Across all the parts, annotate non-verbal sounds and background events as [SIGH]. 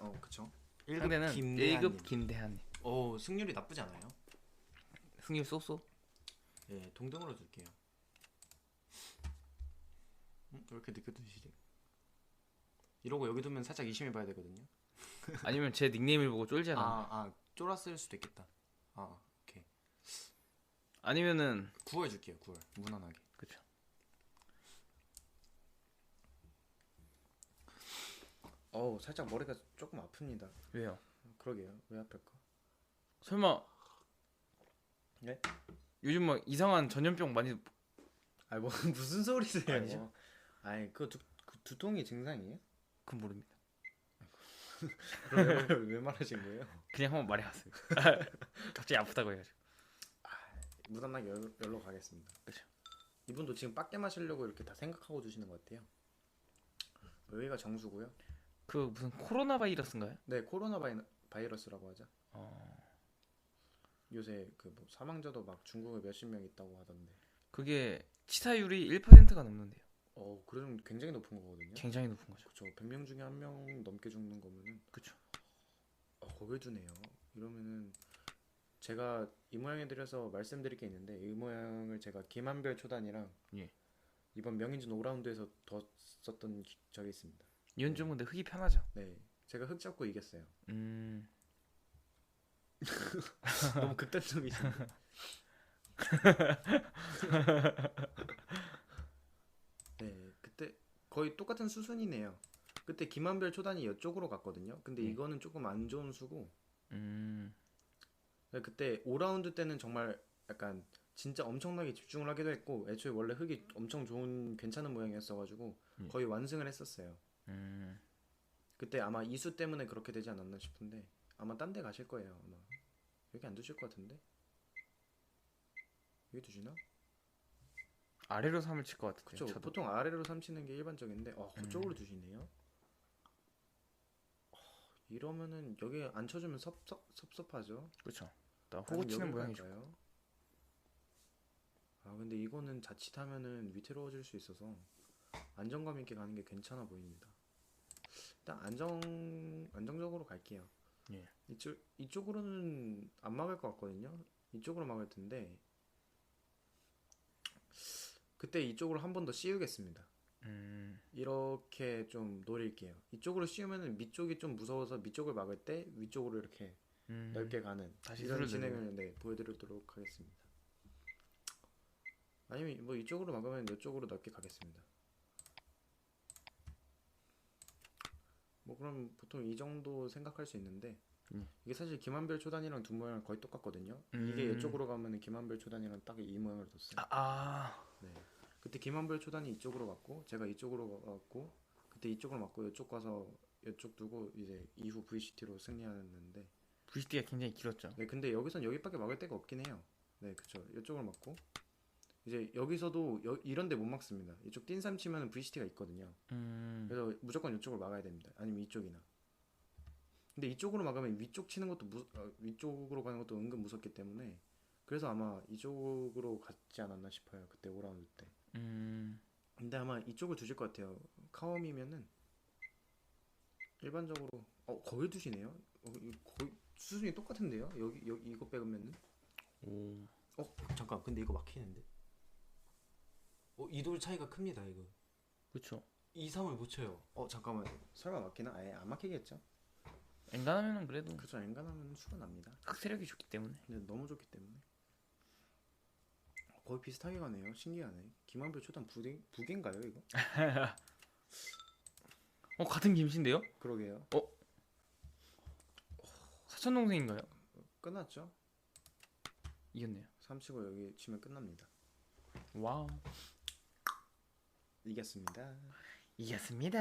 어 그쵸. 상대는 김대한님. 1급 김대한님. 오 승률이 나쁘지 않아요. 승률 쏘쏘. 예 동등으로 둘게요. 음, 왜 이렇게 늦게 두시지? 이러고 여기 두면 살짝 의심해봐야 되거든요. [LAUGHS] 아니면 제 닉네임을 보고 쫄지 않아. 아, 아 쫄았을 수도 있겠다. 아 오케이. 아니면은 9월 줄게요. 9월 무난하게. 그쵸. 어우 살짝 머리가 조금 아픕니다. 왜요? 그러게요. 왜 아플까? 설마 네? 요즘 막 이상한 전염병 많이 아니 뭐 [LAUGHS] 무슨 소리세요? 아니죠? 아니 그, 두, 그 두통이 증상이에요? 그건 모릅니다. 그럼 [LAUGHS] 왜 말하신 거예요? 그냥 한번 말해봤어요. [LAUGHS] 갑자기 아프다고 해가지고. 무난하게 열, 열로 가겠습니다. 그쵸. 이분도 지금 빡게 마시려고 이렇게 다 생각하고 주시는 것 같아요. 여기가 정수고요. 그 무슨 코로나 바이러스인가요? 네, 코로나 바이, 바이러스라고 하죠. 어, 요새 그 뭐 사망자도 막 중국에 몇십 명 있다고 하던데. 그게 치사율이 1%가 넘는데요. 어, 그럼 굉장히 높은 거거든요. 굉장히 높은 거죠. 그렇죠. 100명 중에 한 명 넘게 죽는 거면은 그쵸. 어, 거길 두네요. 이러면은 제가 이 모양에 드려서 말씀드릴 게 있는데 이 모양을 제가 김한별 초단이랑 예. 이번 명인준 5라운드에서 더 썼던 기- 적이 있습니다. 이건 좀 근데 흙이 편하죠. 네, 제가 흙 잡고 이겼어요. 음, [LAUGHS] 너무 극단적이신데. 네, 그때 거의 똑같은 수순이네요. 그때 김한별 초단이 이쪽으로 갔거든요. 근데 네. 이거는 조금 안 좋은 수고 음, 그때 5라운드 때는 정말 약간 진짜 엄청나게 집중을 하기도 했고 애초에 원래 흙이 엄청 좋은 괜찮은 모양이었어가지고 예. 거의 완승을 했었어요. 음. 그때 아마 이수 때문에 그렇게 되지 않았나 싶은데 아마 딴 데 가실 거예요. 아마 여기 안 두실 것 같은데 여기 두시나? 아래로 삼을 칠 것 같은데. 그쵸. 저도. 보통 아래로 삼치는 게 일반적인데 어 음. 그쪽으로 두시네요. 어, 이러면은 여기 안 쳐주면 섭섭 섭섭하죠. 그쵸. 나 호구 치는 아니면 모양이 여기로 갈까요? 아 근데 이거는 자칫하면은 위태로워질 수 있어서 안정감 있게 가는 게 괜찮아 보입니다. 일단 안정 안정적으로 갈게요. 예. 이쪽 이쪽으로는 안 막을 것 같거든요. 이쪽으로 막을 텐데 그때 이쪽으로 한 번 더 씌우겠습니다. 음, 이렇게 좀 노릴게요. 이쪽으로 씌우면은 밑쪽이 좀 무서워서 밑쪽을 막을 때 위쪽으로 이렇게 음. 넓게 가는 다시 이런 진행을 네, 보여드리도록 하겠습니다. 아니면 뭐 이쪽으로 막으면 이쪽으로 넓게 가겠습니다. 뭐 그럼 보통 이 정도 생각할 수 있는데 음. 이게 사실 김한별 초단이랑 두 모양은 거의 똑같거든요. 이게 음. 이쪽으로 가면은 김한별 초단이랑 딱 이 모양으로 뒀어요. 아, 아, 네. 그때 김한별 초단이 이쪽으로 갔고 제가 이쪽으로 갔고 그때 이쪽으로 맞고 이쪽 가서 이쪽 두고 이제 이후 VCT로 승리하는데 VCT가 굉장히 길었죠. 네, 근데 여기선 여기밖에 막을 데가 없긴 해요. 네, 그쵸. 이쪽을 막고 이제 여기서도 여, 이런데 못 막습니다. 이쪽 띵삼 치면은 VCT가 있거든요. 음, 그래서 무조건 이쪽을 막아야 됩니다. 아니면 이쪽이나. 근데 이쪽으로 막으면 위쪽 치는 것도 무, 어, 위쪽으로 가는 것도 은근 무섭기 때문에 그래서 아마 이쪽으로 갔지 않았나 싶어요. 그때 5라운드 때. 음, 근데 아마 이쪽을 두실 것 같아요. 카움이면은 일반적으로 어 거기 두시네요. 어, 이 거의 수준이 똑같은데요. 여기 여기 이거 빼면은 오, 어 잠깐 근데 이거 막히는데. 어 이돌 차이가 큽니다 이거. 그쵸. 2, 3을 못 쳐요. 어 잠깐만 설마 막히나? 아예 안 막히겠죠. 엔간하면은 그래도 그죠 엔간하면 수가 납니다. 흑세력이 좋기 때문에. 근데 너무 좋기 때문에 거의 비슷하게 가네요. 신기하네. 김한별 초단 부대 부계인가요 이거? [LAUGHS] 어, 같은 김씨인데요? 그러게요. 사촌 동생인가요? 끝났죠? 이겼네요. 3치고 여기 치면 끝납니다. 와우. 이겼습니다. 이겼습니다.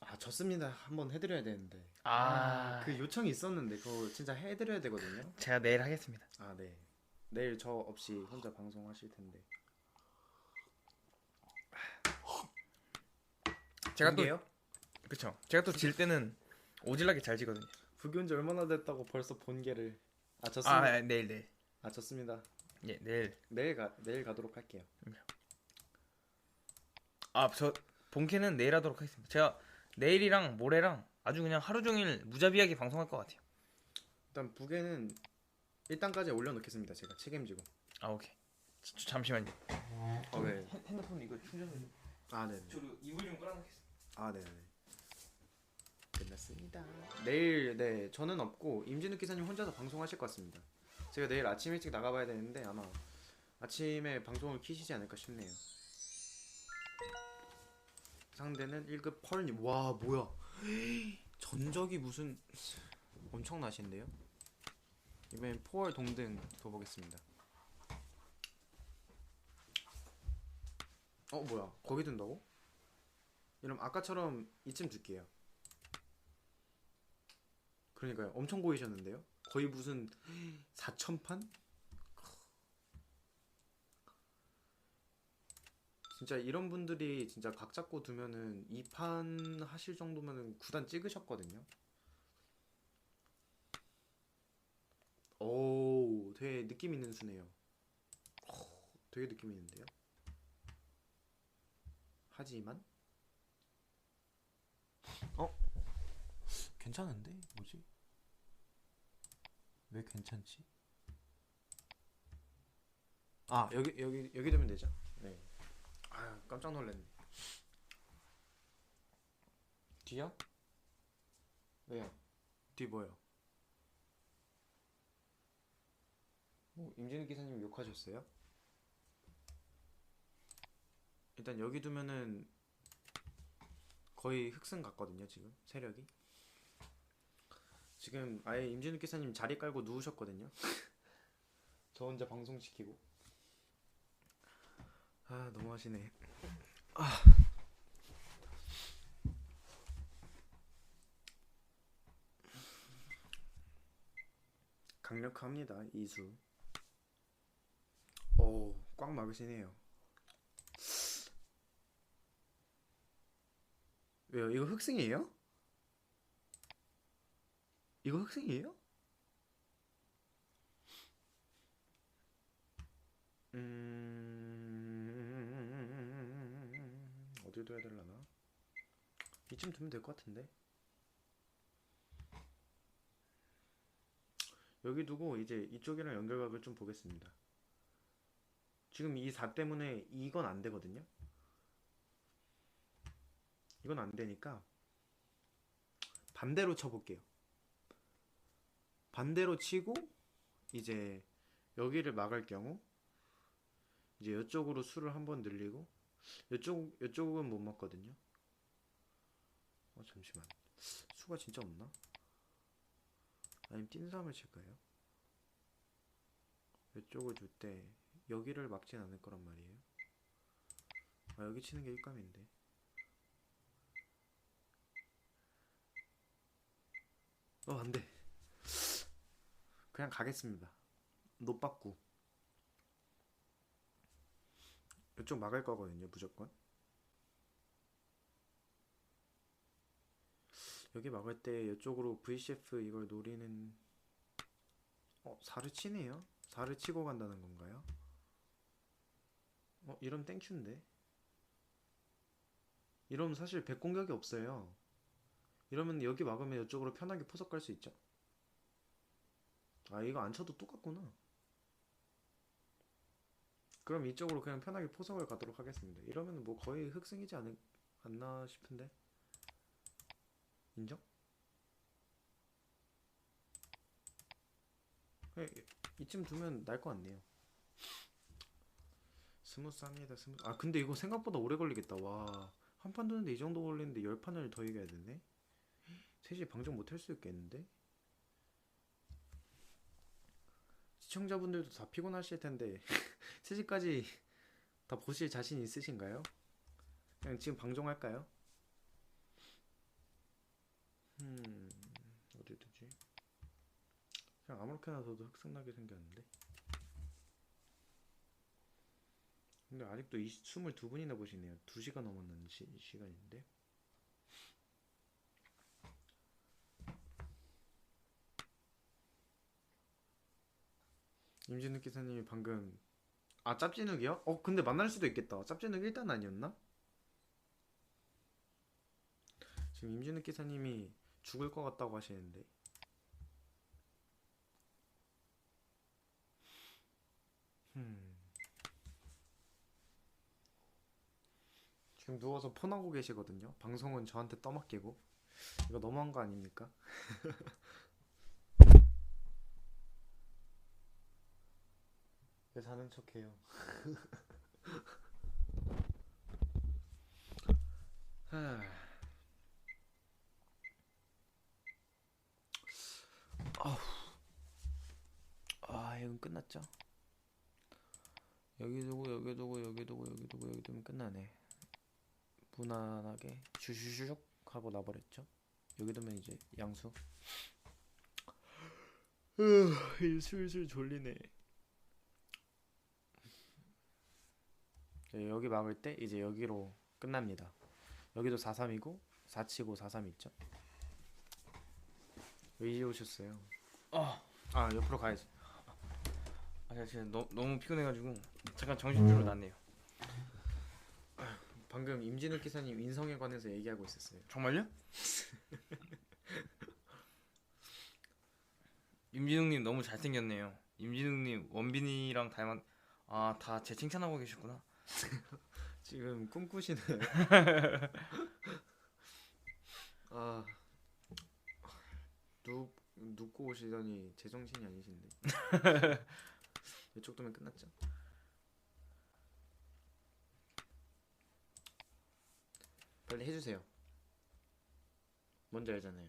아 졌습니다. 한번 해드려야 되는데. 아, 그 요청이 있었는데 그거 진짜 해드려야 되거든요. 제가 내일 하겠습니다. 아 네. 내일 저 없이 혼자 방송하실 텐데. 제가 또 부계요? 그쵸. 제가 또 질 때는 오질나게 잘 지거든요. 부계 온지 얼마나 됐다고 벌써 본계를. 아 졌습니다. 아, 아, 내일 내일. 졌습니다. 예, 내일. 내일 가 내일 가도록 할게요. 아, 저 본캐는 내일 하도록 하겠습니다. 제가 내일이랑 모레랑 아주 그냥 하루 종일 무자비하게 방송할 것 같아요. 일단 부계는 1단까지 올려놓겠습니다. 제가 책임지고. 아 오케이. 지- 잠시만요. 어, 네. 핸드폰 이거 충전 좀. 아, 네. 저도 이불 좀 깔아놓겠습니다. 아, 네. 네. 끝났습니다. 내일 네 저는 없고 임진욱 기사님 혼자서 방송하실 것 같습니다. 제가 내일 아침 일찍 나가봐야 되는데 아마 아침에 방송을 키시지 않을까 싶네요. 상대는 1급 펄님 와 뭐야 [GASPS] 전적이 무슨 엄청나신데요? 이번엔 포월 동등 더 보겠습니다. 어 뭐야 거기 든다고? 이럼 아까처럼 이쯤 둘게요. 그러니까요. 엄청 보이셨는데요. 거의 무슨 4천판? 진짜 이런 분들이 진짜 각 잡고 두면은 2판 하실 정도면은 9단 찍으셨거든요. 오, 되게 느낌 있는 수네요. 오, 되게 느낌 있는데요. 하지만 어? 괜찮은데? 뭐지? 왜 괜찮지? 아 여기 여기 여기 두면 되죠? 네. 아 깜짝 놀랐네. 뒤야? 왜요? 뒤 뭐요? 뭐 임진우 기사님 욕하셨어요? 일단 여기 두면은 거의 흑승 같거든요 지금 세력이. 지금 아예 임진욱 기사님 자리 깔고 누우셨거든요. [LAUGHS] 저 혼자 방송 시키고. 아 너무 하시네. 아. 강력합니다 이수. 오, 꽉 막으시네요. 왜요? 이거 흑승이에요? 이거 흑승이에요? 음... 어디 둬야 되려나? 이쯤 두면 될 것 같은데. 여기 두고 이제 이쪽이랑 연결각을 좀 보겠습니다. 지금 이 4 때문에 이건 안 되거든요. 이건 안 되니까 반대로 쳐볼게요. 반대로 치고 이제 여기를 막을 경우 이제 이쪽으로 수를 한 번 늘리고 이쪽 이쪽은 못 막거든요. 어 잠시만 수가 진짜 없나? 아니면 띵삼을 칠까요? 이쪽을 줄 때 여기를 막진 않을 거란 말이에요. 아 여기 치는 게 일감인데. 어 안돼. 그냥 가겠습니다. 노빠꾸. 이쪽 막을 거거든요, 무조건. 여기 막을 때 이쪽으로 VCF 이걸 노리는 어, 4를 치네요? 4를 치고 간다는 건가요? 어, 이러면 땡큐인데? 이러면 사실 백 공격이 없어요. 이러면 여기 막으면 이쪽으로 편하게 포석 갈 수 있죠. 아 이거 안 쳐도 똑같구나. 그럼 이쪽으로 그냥 편하게 포석을 가도록 하겠습니다. 이러면 뭐 거의 흑승이지 않, 않나 싶은데. 인정? 그냥 이쯤 두면 날 것 같네요. 스무스합니다. 스무스. 아 근데 이거 생각보다 오래 걸리겠다. 와. 한판 두는데 이 정도 걸리는데 열 판을 더 이겨야 되네. 셋이 방정 못할 수 있겠는데? 시청자분들도 다 피곤하실 텐데 [LAUGHS] 3시까지 다 보실 자신 있으신가요? 그냥 지금 방송할까요? 음 어디 두지? 그냥 아무렇게나 둬도 흑승나게 생겼는데 근데 아직도 이 22분이나 보시네요 2시간 넘었는 시, 시간인데 임진욱 기사님이 방금 아 짭진욱이요? 어 근데 만날 수도 있겠다 짭진욱 1단 아니었나? 지금 임진욱 기사님이 죽을 것 같다고 하시는데. 음. 지금 누워서 폰하고 계시거든요. 방송은 저한테 떠맡기고. 이거 너무한 거 아닙니까? [LAUGHS] 왜 자는 척해요? [LAUGHS] 아, 이건 끝났죠? 여기 두고 여기 두고 여기 두고 여기 두고 여기 두면 끝나네. 무난하게 슈슈슉 하고 나버렸죠. 여기 두면 이제 양수. 으, 슬슬 졸리네. 여기 막을 때 이제 여기로 끝납니다. 여기도 43이고 4치고 43 있죠. 왜 오셨어요? 아, 아 옆으로 가야지. 아 제가 진짜 너, 너무 피곤해가지고 잠깐 정신줄을 놨네요. 방금 임진욱 기사님 인성에 관해서 얘기하고 있었어요. 정말요? [LAUGHS] 임진웅님 너무 잘생겼네요. 임진웅님 원빈이랑 닮았. 아다 제 칭찬하고 계셨구나. [LAUGHS] 지금 꿈꾸시는 [LAUGHS] 아 누, 눕고 오시더니 제정신이 아니신데. [LAUGHS] 이쪽 도면 끝났죠. 빨리 해주세요. 뭔지 알잖아요.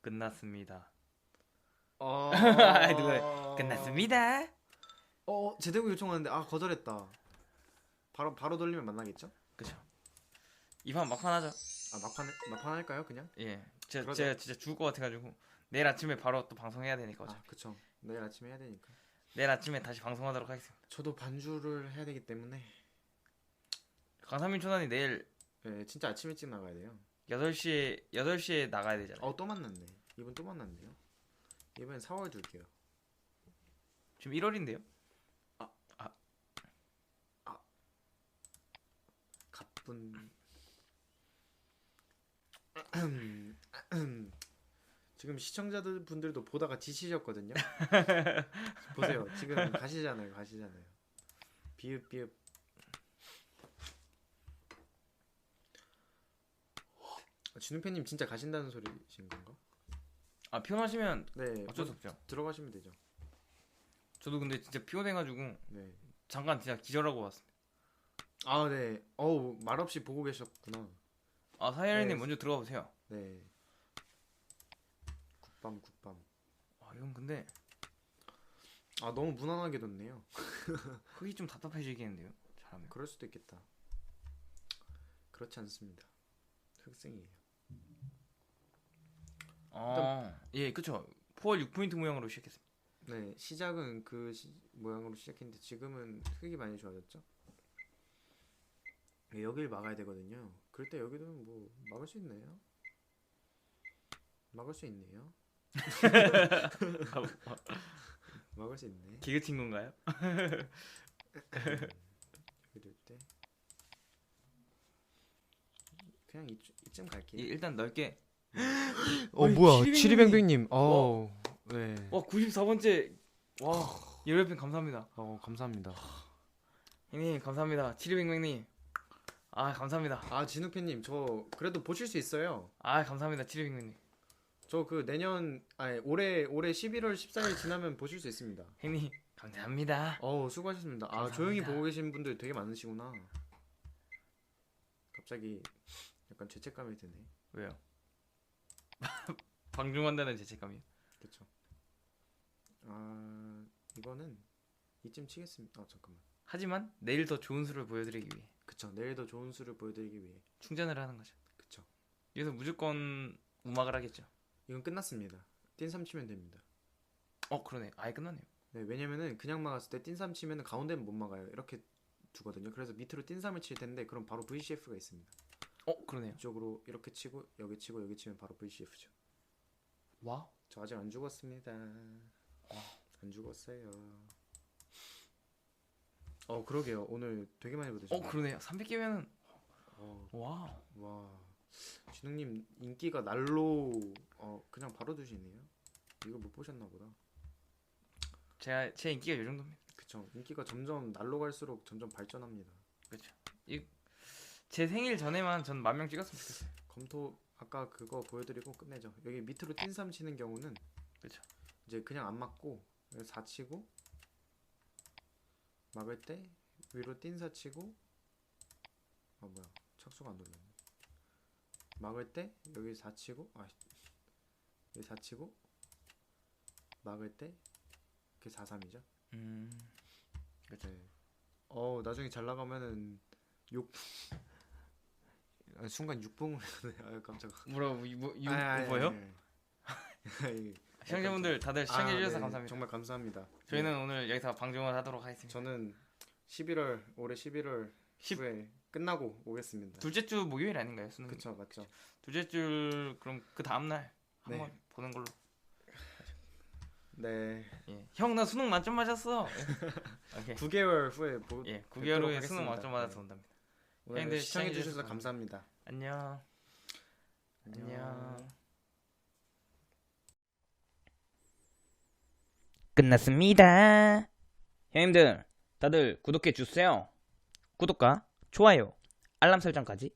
끝났습니다. 어... 아이, 누가 끝났습니다. 어 제대로 요청하는데 아 거절했다 바로 바로 돌리면 만나겠죠? 그쵸. 이판 막판 하죠. 아 막판 막판 할까요 그냥? 예. 제가, 그러자. 제가 진짜 죽을 것 같아가지고 내일 아침에 바로 또 방송해야 되니까 어차피. 아 그쵸 내일 아침에 해야 되니까 내일 아침에 다시 방송하도록 하겠습니다. 저도 반주를 해야 되기 때문에 강삼민 초단이 내일 네, 진짜 아침 일찍 나가야 돼요. 8시에 8시에 나가야 되잖아요. 어 또 만났네. 이분 또 만났네요. 이번엔 4월 둘게요. 지금 1월인데요. 가쁜. 지금 시청자들 분들도 보다가 지치셨거든요. 보세요. 지금 가시잖아요. 가시잖아요. 비읍 비읍. 아, 진우팬님 진짜 가신다는 소리신 건가? 아 피곤하시면 네. 어쩔 수 없죠. 들어가시면 되죠. 저도 근데 진짜 피곤해가지고 네. 잠깐 진짜 기절하고 왔습니다. 아, 네. 어우, 말없이 보고 계셨구나. 아 사연님 네. 먼저 들어가 보세요. 네. 국밤, 국밤. 아 이건 근데 아, 너무 무난하게 뒀네요. 흙이 [LAUGHS] 좀 답답해지겠는데요. 잘하면. 그럴 수도 있겠다. 그렇지 않습니다. 흑승이에요. 아 예 그쵸. 4월 6포인트 모양으로 시작했습니다. 네, 시작은 그 시- 모양으로 시작했는데 지금은 흙이 많이 좋아졌죠? 네, 여길 막아야 되거든요. 그럴 때 여기도 뭐 막을 수 있네요. 막을 수 있네요. [LAUGHS] 막을 수 있네. 기그 친 건가요? 여기 둘 때. 그냥 이쯤, 이쯤 갈게요. 예, 일단 넓게. 어 뭐야 치리뱅뱅님. 치리뱅뱅님 어 네. 와 94번째. 와 열혈팬 감사합니다. 어 감사합니다 형님 감사합니다. 치리뱅뱅님. 아 감사합니다. 아 진우팬님 저 그래도 보실 수 있어요 아 감사합니다 치리뱅뱅님. 저 그 내년 아니 올해 올해 11월 14일 지나면 보실 수 있습니다 형님 감사합니다. 어우 수고하셨습니다 아 감사합니다. 조용히 보고 계신 분들 되게 많으시구나 갑자기 약간 죄책감이 드네 왜요? [LAUGHS] 방중한다는 죄책감이. 그쵸 아 이거는 이쯤 치겠습니다 아 잠깐만 하지만 내일 더 좋은 수를 보여드리기 위해 그쵸 내일도 좋은 수를 보여드리기 위해 충전을 하는 거죠. 그쵸 여기서 무조건 우막을 하겠죠. 이건 끝났습니다 띵삼 치면 됩니다 어 그러네. 아예 끝났네요. 네, 왜냐면은 그냥 막았을 때 띵삼 치면은 가운데는 못 막아요. 이렇게 두거든요. 그래서 밑으로 띵삼을 칠 텐데 그럼 바로 VCF가 있습니다. 어 그러네요. 이쪽으로 이렇게 치고 여기 치고 여기 치면 바로 VCF죠. 와우. 저 아직 안 죽었습니다. 안 죽었어요. 어 그러게요. 오늘 되게 많이 어 받으셨네요. 그러네요. 300개면은 어, 와우. 와 진웅님 인기가 날로 어 그냥 바로 두시네요. 이거 못 보셨나 보다. 제가 제 인기가 이 정도입니다. 그쵸. 인기가 점점 날로 갈수록 점점 발전합니다. 그렇죠. 제 생일 전에만 전 만 명 찍었으면 좋겠어요. 검토 아까 그거 보여드리고 끝내죠. 여기 밑으로 띵삼 치는 경우는 그쵸. 이제 그냥 안 맞고 4 치고 막을 때 위로 띵사 치고 아 뭐야 착수가 안 눌렀네. 막을 때 여기 4 치고 아 여기 4 치고 막을 때 그게 4 3이죠. 음. 그쵸. 어 나중에 잘 나가면은 6 [LAUGHS] 아, 순간 6봉을 아 깜짝아. 뭐라고 아니, 아니, 뭐예요? [LAUGHS] 시청자분들 다들 시청해 아, 주셔서 네. 감사합니다. 정말 감사합니다. 저희는 오늘 여기서 방송을 하도록 하겠습니다. 저는 11월 올해 11월 십- 후에 끝나고 오겠습니다. 둘째 주 목요일 아닌가요, 수능? 그쵸 맞죠. 둘째 주 그럼 그 다음 날 네. 한번 보는 걸로. 네. 예. 형나 수능 만점 맞았어. 예. [LAUGHS] 오케이. 9개월 후에 보, 예. 9개월 뵙도록 후에 하겠습니다. 수능 만점 받아서 네. 온답니다. 오늘 시청해 주셔서 감사합니다. 안녕. 안녕. 끝났습니다. 형님들, 다들 구독해 주세요. 구독과 좋아요, 알람 설정까지